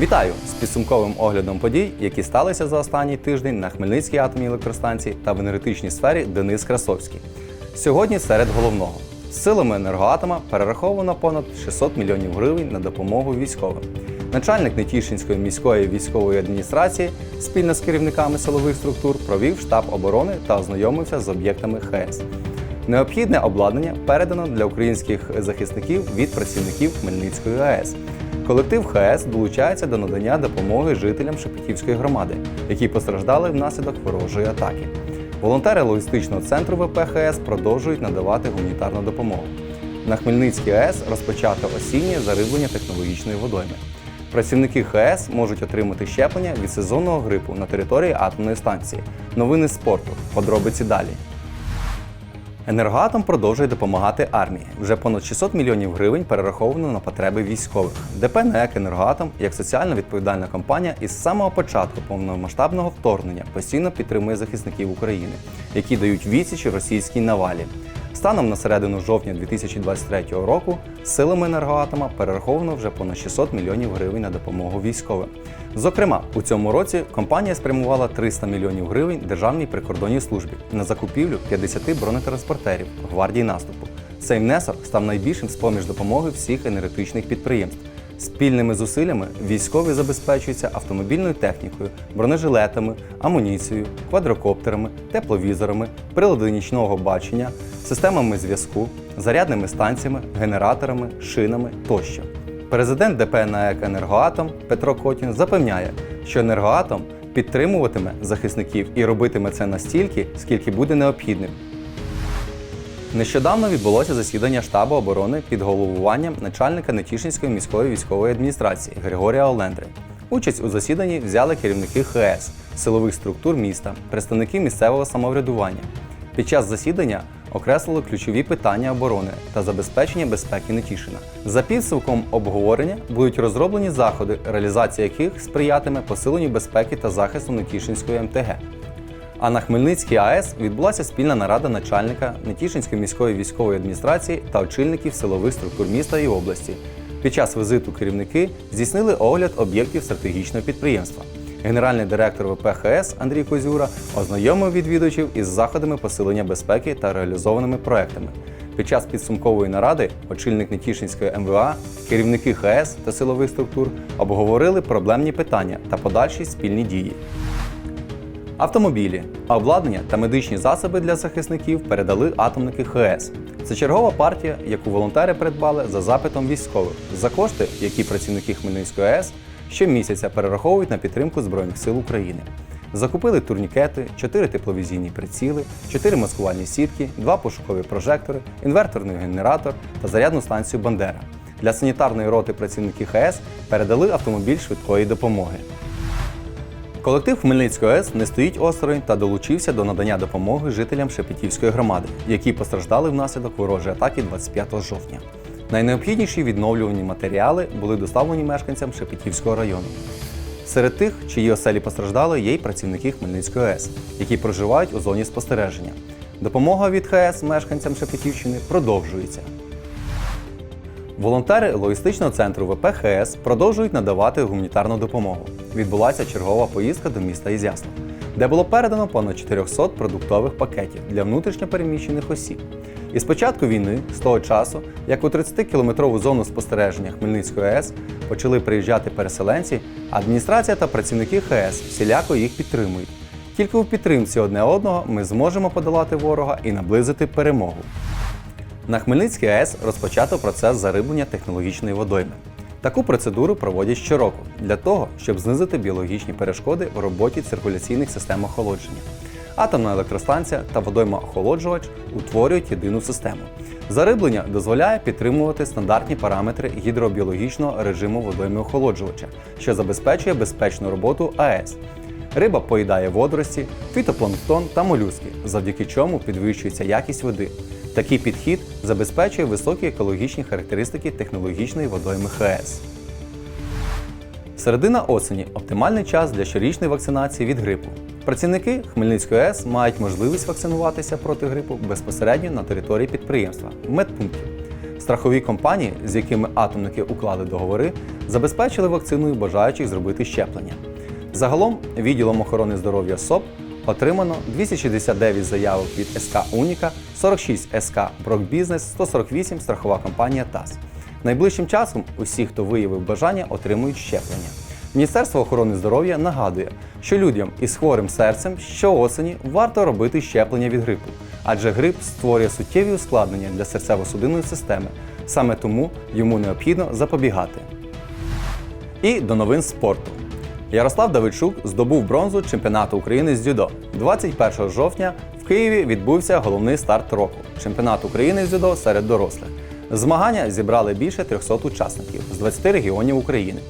Вітаю з підсумковим оглядом подій, які сталися за останній тиждень на Хмельницькій атомній електростанції та в енергетичній сфері Денис Красовський. Сьогодні серед головного силами енергоатома перераховано понад 600 мільйонів гривень на допомогу військовим. Начальник Нетішинської міської військової адміністрації спільно з керівниками силових структур провів штаб оборони та ознайомився з об'єктами ХС. Необхідне обладнання передано для українських захисників від працівників Хмельницької АЕС. Колектив ХС долучається до надання допомоги жителям Шепетівської громади, які постраждали внаслідок ворожої атаки. Волонтери логістичного центру ВПХС продовжують надавати гуманітарну допомогу. На Хмельницькій АЕС розпочато осіннє зариблення технологічної водойми. Працівники ХС можуть отримати щеплення від сезонного грипу на території атомної станції. Новини спорту. Подробиці далі. Енергоатом продовжує допомагати армії. Вже понад 600 мільйонів гривень перераховано на потреби військових. ДП НЕК Енергоатом, як соціально відповідальна компанія, із самого початку повномасштабного вторгнення постійно підтримує захисників України, які дають відсічі російській навалі. Станом на середину жовтня 2023 року силами енергоатома перераховано вже понад 600 мільйонів гривень на допомогу військовим. Зокрема, у цьому році компанія спрямувала 300 мільйонів гривень Державній прикордонній службі на закупівлю 50 бронетранспортерів гвардії наступу. Цей внесок став найбільшим з поміж допомоги всіх енергетичних підприємств. Спільними зусиллями військові забезпечуються автомобільною технікою, бронежилетами, амуніцією, квадрокоптерами, тепловізорами, прилади нічного бачення, системами зв'язку, зарядними станціями, генераторами, шинами тощо. Президент ДП НАЕК «Енергоатом» Петро Котін запевняє, що енергоатом підтримуватиме захисників і робитиме це настільки, скільки буде необхідним. Нещодавно відбулося засідання штабу оборони під головуванням начальника Нетішинської міської військової адміністрації Григорія Олендри. Участь у засіданні взяли керівники ХС, силових структур міста, представники місцевого самоврядування. Під час засідання окреслили ключові питання оборони та забезпечення безпеки Нетішина. За підсумком обговорення будуть розроблені заходи, реалізація яких сприятиме посиленню безпеки та захисту Нетішинської МТГ. А на Хмельницькій АЕС відбулася спільна нарада начальника Нетішинської міської військової адміністрації та очільників силових структур міста і області. Під час візиту керівники здійснили огляд об'єктів стратегічного підприємства. Генеральний директор ВПХС Андрій Козюра ознайомив відвідувачів із заходами посилення безпеки та реалізованими проектами. Під час підсумкової наради очільник Нетішинської МВА, керівники ХС та силових структур обговорили проблемні питання та подальші спільні дії. Автомобілі, обладнання та медичні засоби для захисників передали атомники ХС. Це чергова партія, яку волонтери придбали за запитом військових за кошти, які працівники Хмельницької АЕС щомісяця перераховують на підтримку Збройних сил України. Закупили турнікети, 4 тепловізійні приціли, 4 маскувальні сітки, 2 пошукові прожектори, інверторний генератор та зарядну станцію Бандера. Для санітарної роти працівники ХС передали автомобіль швидкої допомоги. Колектив Хмельницької АЕС не стоїть осторонь та долучився до надання допомоги жителям Шепетівської громади, які постраждали внаслідок ворожої атаки 25 жовтня. Найнеобхідніші відновлювані матеріали були доставлені мешканцям Шепетівського району. Серед тих, чиї оселі постраждали, є й працівники Хмельницької АЕС, які проживають у зоні спостереження. Допомога від ХС мешканцям Шепетівщини продовжується. Волонтери логістичного центру ВПХС продовжують надавати гуманітарну допомогу. Відбулася чергова поїздка до міста Ізяслав, де було передано понад 400 продуктових пакетів для внутрішньопереміщених осіб. І з початку війни, з того часу, як у 30-кілометрову зону спостереження Хмельницької АЕС почали приїжджати переселенці, адміністрація та працівники ХС всіляко їх підтримують. Тільки у підтримці одне одного ми зможемо подолати ворога і наблизити перемогу. На Хмельницькій АЕС розпочато процес зариблення технологічної водойми. Таку процедуру проводять щороку для того, щоб знизити біологічні перешкоди в роботі циркуляційних систем охолодження. Атомна електростанція та водойма-охолоджувач утворюють єдину систему. Зариблення дозволяє підтримувати стандартні параметри гідробіологічного режиму водойми охолоджувача, що забезпечує безпечну роботу АЕС. Риба поїдає водорості, фітопланктон та молюски, завдяки чому підвищується якість води. Такий підхід забезпечує високі екологічні характеристики технологічної водойми ХС. Середина осені оптимальний час для щорічної вакцинації від грипу. Працівники Хмельницької АЕС мають можливість вакцинуватися проти грипу безпосередньо на території підприємства в. Страхові компанії, з якими атомники уклали договори, забезпечили вакциною бажаючих зробити щеплення. Загалом відділом охорони здоров'я СОП отримано 269 заявок від СК Уніка, 46 СК Брокбізнес, 148 страхова компанія ТАС. Найближчим часом усі, хто виявив бажання, отримують щеплення. Міністерство охорони здоров'я нагадує, що людям із хворим серцем щоосені варто робити щеплення від грипу, адже грип створює суттєві ускладнення для серцево-судинної системи. Саме тому йому необхідно запобігати. І до новин спорту. Ярослав Давидчук здобув бронзу чемпіонату України з дзюдо. 21 жовтня в Києві відбувся головний старт року чемпіонат України з дзюдо серед дорослих. Змагання зібрали більше 300 учасників з 20 регіонів України.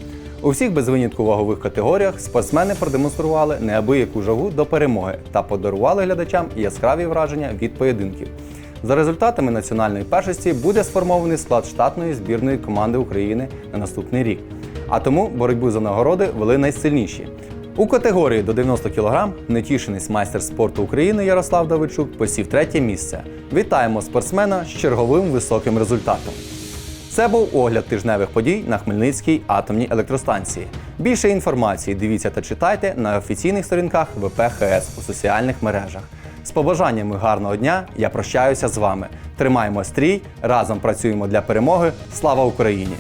У всіх без винятку вагових категоріях спортсмени продемонстрували неабияку жагу до перемоги та подарували глядачам яскраві враження від поєдинків. За результатами національної першості буде сформований склад штатної збірної команди України на наступний рік. А тому боротьбу за нагороди вели найсильніші. У категорії до 90 кг нетішинець майстер спорту України Ярослав Давидчук посів третє місце. Вітаємо спортсмена з черговим високим результатом. Це був огляд тижневих подій на Хмельницькій атомній електростанції. Більше інформації дивіться та читайте на офіційних сторінках ВПХС у соціальних мережах. З побажаннями гарного дня я прощаюся з вами. Тримаємо стрій, разом працюємо для перемоги. Слава Україні!